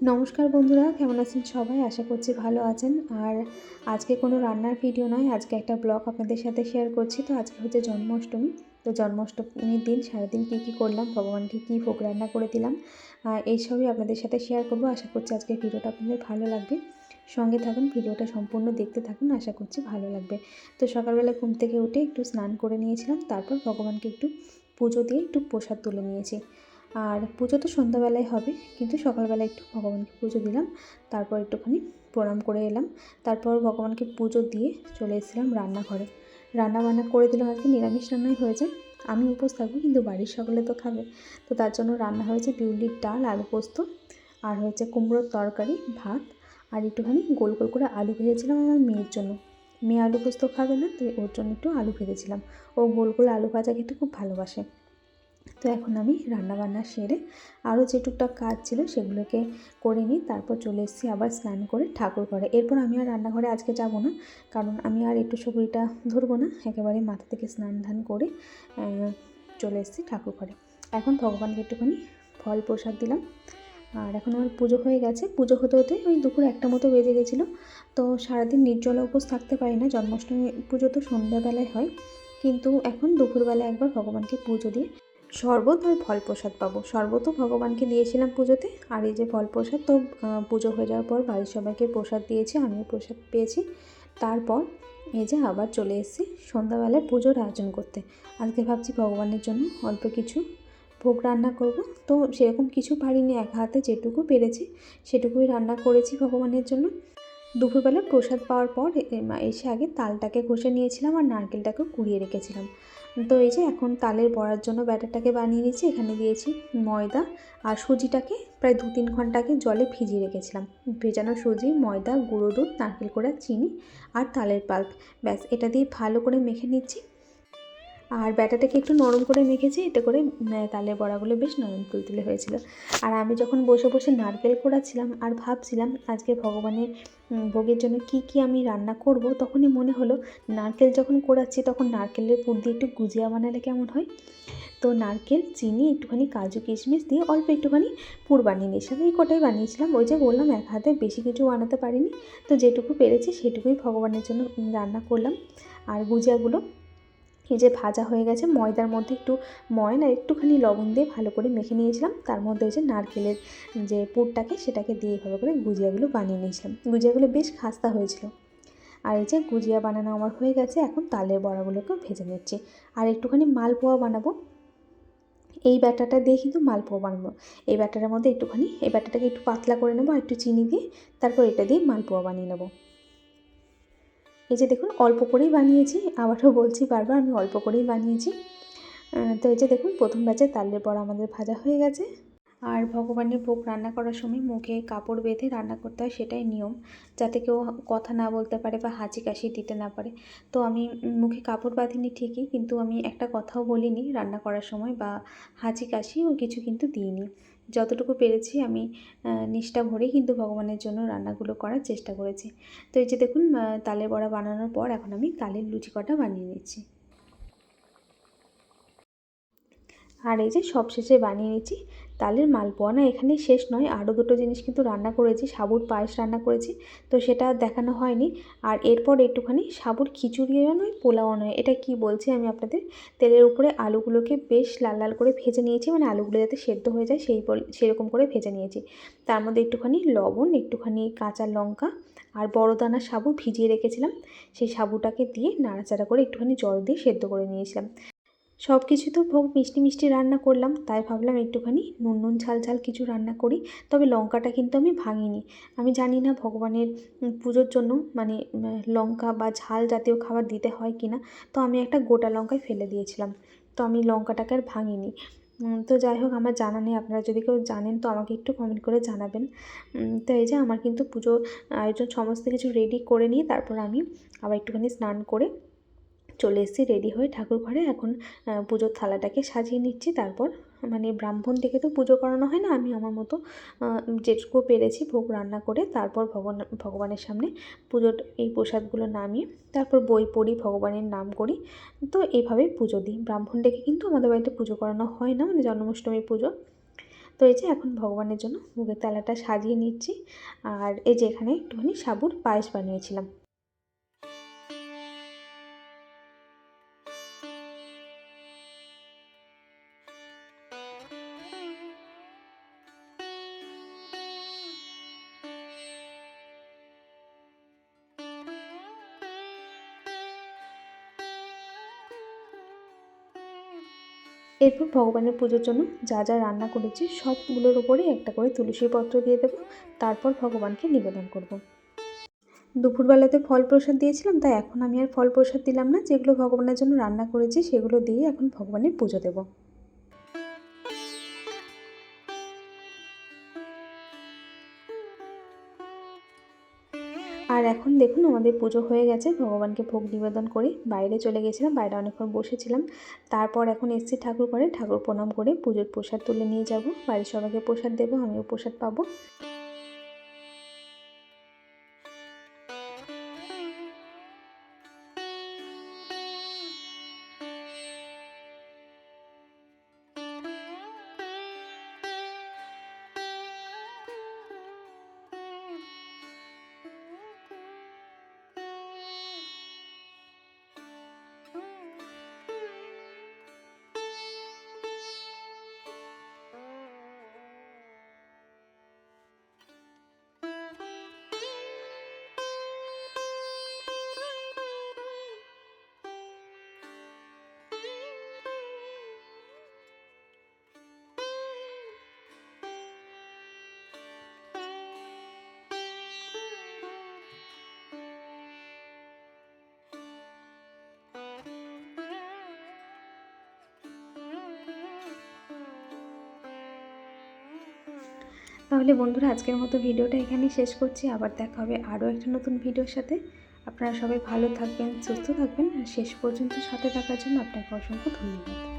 নমস্কার বন্ধুরা, কেমন আছেন সবাই? আশা করছি ভালো আছেন। আর আজকে কোনো রান্নার ভিডিও নয়, আজকে একটা ব্লগ আপনাদের সাথে শেয়ার করছি। তো আজকে হচ্ছে জন্মাষ্টমী। তো জন্মাষ্টমীর দিন সারাদিন কী কী করলাম, ভগবানকে কী ভোগ রান্না করে দিলাম এইসবই আপনাদের সাথে শেয়ার করব। আশা করছি আজকে ভিডিওটা আপনাদের ভালো লাগবে। সঙ্গে থাকুন ভিডিওটা সম্পূর্ণ দেখতে থাকুন, আশা করছি ভালো লাগবে। তো সকালবেলা ঘুম থেকে উঠে একটু স্নান করে নিয়েছিলাম, তারপর ভগবানকে একটু পুজো দিয়ে একটু প্রসাদ তুলে নিয়েছি। আর পুজো তো সন্ধ্যাবেলায় হবে, কিন্তু সকালবেলা একটু ভগবানকে পুজো দিলাম। তারপর একটুখানি প্রণাম করে এলাম। তারপর ভগবানকে পুজো দিয়ে চলে এসেছিলাম রান্নাঘরে। রান্না বান্না করে দিলাম আজকে নিরামিষ রান্নাই হয়েছে। আমি উপোস থাকব, কিন্তু বাড়ির সকলে তো খাবে। তো তার জন্য রান্না হয়েছে বিউলির ডাল, আলু পোস্ত, আর হয়েছে কুমড়োর তরকারি, ভাত, আর একটুখানি গোল গোল করে আলু ভেজেছিলাম আমার মেয়ের জন্য। মেয়ে আলু পোস্ত খাবে না, তো ওর জন্য একটু আলু ভেজেছিলাম। ও গোল গোল আলু ভাজা খেতে খুব ভালোবাসে। তো এখন আমি রান্নাবান্না সেরে আরও যে টুকটাক কাজ ছিল সেগুলোকে করে নিই তারপর চলে এসেছি আবার স্নান করে ঠাকুর ঘরে। এরপর আমি আর রান্নাঘরে আজকে যাব না, কারণ আমি আর একটু শরীরটা ধরবো না, একেবারে মাথা থেকে স্নান ধান করে চলে এসেছি ঠাকুর ঘরে। এখন ভগবানকে একটুখানি ফল প্রসাদ দিলাম। আর এখন আমার পুজো হয়ে গেছে। পুজো হতে হতে ওই দুপুর একটা মতো বেজে গেছিল। তো সারাদিন নির্জলা উপোস থাকতে পারি না, জন্মাষ্টমী পুজো তো সন্ধ্যাবেলায় হয়। কিন্তু এখন দুপুরবেলা একবার ভগবানকে পুজো দিয়ে শরবত আর ফল প্রসাদ পাবো। শরবতও ভগবানকে দিয়েছিলাম পুজোতে। আর এই যে ফল প্রসাদ তো পুজো হয়ে যাওয়ার পর বাড়ির সবাইকে প্রসাদ দিয়েছি, আমিও প্রসাদ পেয়েছি। তারপর এই যে আবার চলে এসেছি সন্ধ্যাবেলায় পুজোর আয়োজন করতে। আজকে ভাবছি ভগবানের জন্য অল্প কিছু ভোগ রান্না করব। তো সেরকম কিছু পারিনি, এক হাতে যেটুকু পেরেছি, সেটুকুই রান্না করেছি ভগবানের জন্য। দুপুরবেলা প্রসাদ পাওয়ার পর এসে আগে তালটাকে ঘষে নিয়েছিলাম আর নারকেলটাকে কুড়িয়ে রেখেছিলাম। তো এই যে এখন তালের বড়ার জন্য ব্যাটারটাকে বানিয়ে নিয়েছি, এখানে দিয়েছি ময়দা আর সুজিটাকে প্রায় দু তিন ঘন্টাকে জলে ভিজিয়ে রেখেছিলাম। ভেজানো সুজি, ময়দা, গুঁড়ো দুধ, নারকেল কোড়া, চিনি আর তালের পাল্প। ব্যাস, এটা দিয়ে ভালো করে মেখে নিচ্ছি। আর ব্যাটাটাকে একটু নরম করে মেখেছি, এতে করে তালের বড়াগুলো বেশ নরম তুলতুলে হয়েছিল। আর আমি যখন বসে বসে নারকেল কোড়াচ্ছিলাম আর ভাবছিলাম আজকে ভগবানের ভোগের জন্য কি কি আমি রান্না করব, তখনই মনে হলো নারকেল যখন কোড়াচ্ছি তখন নারকেলের পুর দিয়ে একটু গুজিয়া বানালে কেমন হয়? তো নারকেল, চিনি, একটুখানি কাজু কিশমিশ দিয়ে অল্প একটুখানি পুর বানিয়ে নিয়েছিলাম। এই কটাই বানিয়েছিলাম। ওই যে বললাম, এক হাতে বেশি কিছু বানাতে পারিনি। তো যেটুকু পেরেছি সেটুকুই ভগবানের জন্য রান্না করলাম। আর গুজিয়াগুলো এই যে ভাজা হয়ে গেছে, ময়দার মধ্যে একটু ময়ন, একটুখানি লবণ দিয়ে ভালো করে মেখে নিয়েছিলাম। তার মধ্যে যে নারকেলের যে পুরটাকে, সেটাকে দিয়ে ভালো করে গুজিয়াগুলো বানিয়ে নিয়েছিলাম। গুজিয়াগুলো বেশ খাস্তা হয়েছিল। আর এই যে গুজিয়া বানানো আমার হয়ে গেছে, এখন তালের বড়াগুলোকে ভেজে নিচ্ছি। আর একটুখানি মালপোয়া বানাবো। এই ব্যাটাটা দিয়ে কিন্তু মালপোয়া বানাবো। এই ব্যাটারের মধ্যে একটুখানি, এই ব্যাটাটাকে একটু পাতলা করে নেব, আর একটু চিনি দিয়ে তারপর এটা দিয়ে মালপোয়া বানিয়ে নেব। এই যে দেখুন, অল্প করেই বানিয়েছি। আবারও বলছি বারবার, আমি অল্প করেই বানিয়েছি। তো এই যে দেখুন, প্রথম ব্যাচে তালের পর আমাদের ভাজা হয়ে গেছে। আর ভগবানের ভোগ রান্না করার সময় মুখে কাপড় বেঁধে রান্না করতে হয়, সেটাই নিয়ম। যাতে কেউ কথা না বলতে পারে বা হাঁচি কাশি দিতে না পারে। তো আমি মুখে কাপড় বাঁধিনি ঠিকই, কিন্তু আমি একটা কথাও বলিনি রান্না করার সময় বা হাঁচি কাশিও কিছু কিন্তু দিইনি। যতটুকু পেরেছি আমি নিষ্ঠা ভরেই কিন্তু ভগবানের জন্য রান্নাগুলো করার চেষ্টা করেছি। তো এই যে দেখুন তালের বড়া বানানোর পর এখন আমি তালের লুচি কটা বানিয়ে নিচ্ছি। আর এই যে সব শেষে বানিয়ে নিচ্ছি তালের মালপোয়া না এখানেই শেষ নয়। আরও দুটো জিনিস কিন্তু রান্না করেছি। সাবুর পায়েস রান্না করেছি। তো সেটা দেখানো হয়নি। আর এরপর একটুখানি সাবুর খিচুড়িও নয় পোলাও নয়। এটা কি বলছি আমি আপনাদের? তেলের উপরে আলুগুলোকে বেশ লাল লাল করে ভেজে নিয়েছি। মানে আলুগুলো যাতে সেদ্ধ হয়ে যায় সেই সেরকম করে ভেজে নিয়েছি। তার মধ্যে একটুখানি লবণ, একটুখানি কাঁচা লঙ্কা আর বড় দানা সাবু ভিজিয়ে রেখেছিলাম। সেই সাবুটাকে দিয়ে নাড়াচাড়া করে একটুখানি জল দিয়ে সেদ্ধ করে নিয়েছিলাম। সব কিছু তো ভোগ মিষ্টি মিষ্টি রান্না করলাম, তাই ভাবলাম একটুখানি নুন নুন ঝাল ঝাল কিছু রান্না করি, তবে লঙ্কাটা কিন্তু আমি ভাঙিনি। আমি জানি না ভগবানের পুজোর জন্য মানে লঙ্কা বা ঝাল জাতীয় খাবার দিতে হয় কি না, তো আমি একটা গোটা লঙ্কায় ফেলে দিয়েছিলাম, তো আমি লঙ্কাটাকে আর ভাঙিনি। তো যাই হোক, আমার জানা নেই, আপনারা যদি কেউ জানেন তো আমাকে একটু কমেন্ট করে জানাবেন। তো এই যে আমার কিন্তু পুজোর আয়োজন সমস্ত কিছু রেডি করে নিয়ে তারপর আমি আবার একটুখানি স্নান করে চলে এসেছি রেডি হয়ে ঠাকুর ঘরে এখন পুজোর থালাটাকে সাজিয়ে নিচ্ছি। তারপর মানে ব্রাহ্মণ ডেকে তো পুজো করানো হয় না, আমি আমার মতো যেটুকু পেরেছি ভোগ রান্না করে, তারপর ভগবান, ভগবানের সামনে পুজোর এই প্রসাদগুলো নামিয়ে, তারপর বই পড়ি, ভগবানের নাম করি। তো এইভাবেই পুজো দিই। ব্রাহ্মণ ডেকে কিন্তু আমাদের বাড়িতে পুজো করানো হয় না মানে জন্মাষ্টমী পুজো। তো এই যে এখন ভগবানের জন্য মুগের তালাটা সাজিয়ে নিচ্ছি। আর এই যে এখানে একটুখানি সাবুর পায়েস বানিয়েছিলাম। এরপর ভগবানের পুজোর জন্য যা যা রান্না করেছি সবগুলোর ওপরে একটা করে তুলসী পত্র দিয়ে দেবো। তারপর ভগবানকে নিবেদন করব। দুপুরবেলাতে ফল প্রসাদ দিয়েছিলাম, তাই এখন আমি আর ফল প্রসাদ দিলাম না। যেগুলো ভগবানের জন্য রান্না করেছি সেগুলো দিয়ে এখন ভগবানের পুজো দেবো। আর এখন দেখুন আমাদের পুজো হয়ে গেছে, ভগবানকে ভোগ নিবেদন করে বাইরে চলে গেছিলাম, বাইরে অনেকক্ষণ বসেছিলাম। তারপর এখন এসছি ঠাকুর করে ঠাকুর প্রণাম করে পুজোর প্রসাদ তুলে নিয়ে যাব। বাড়ির সবাইকে প্রসাদ দেবো, আমিও প্রসাদ পাবো। তাহলে বন্ধুরা, আজকের মতো ভিডিওটা এখানেই শেষ করছি। আবার দেখা হবে আরও একটা নতুন ভিডিওর সাথে। আপনারা সবাই ভালো থাকবেন, সুস্থ থাকবেন, আর শেষ পর্যন্ত সাথে থাকার জন্য আপনাকে অসংখ্য ধন্যবাদ।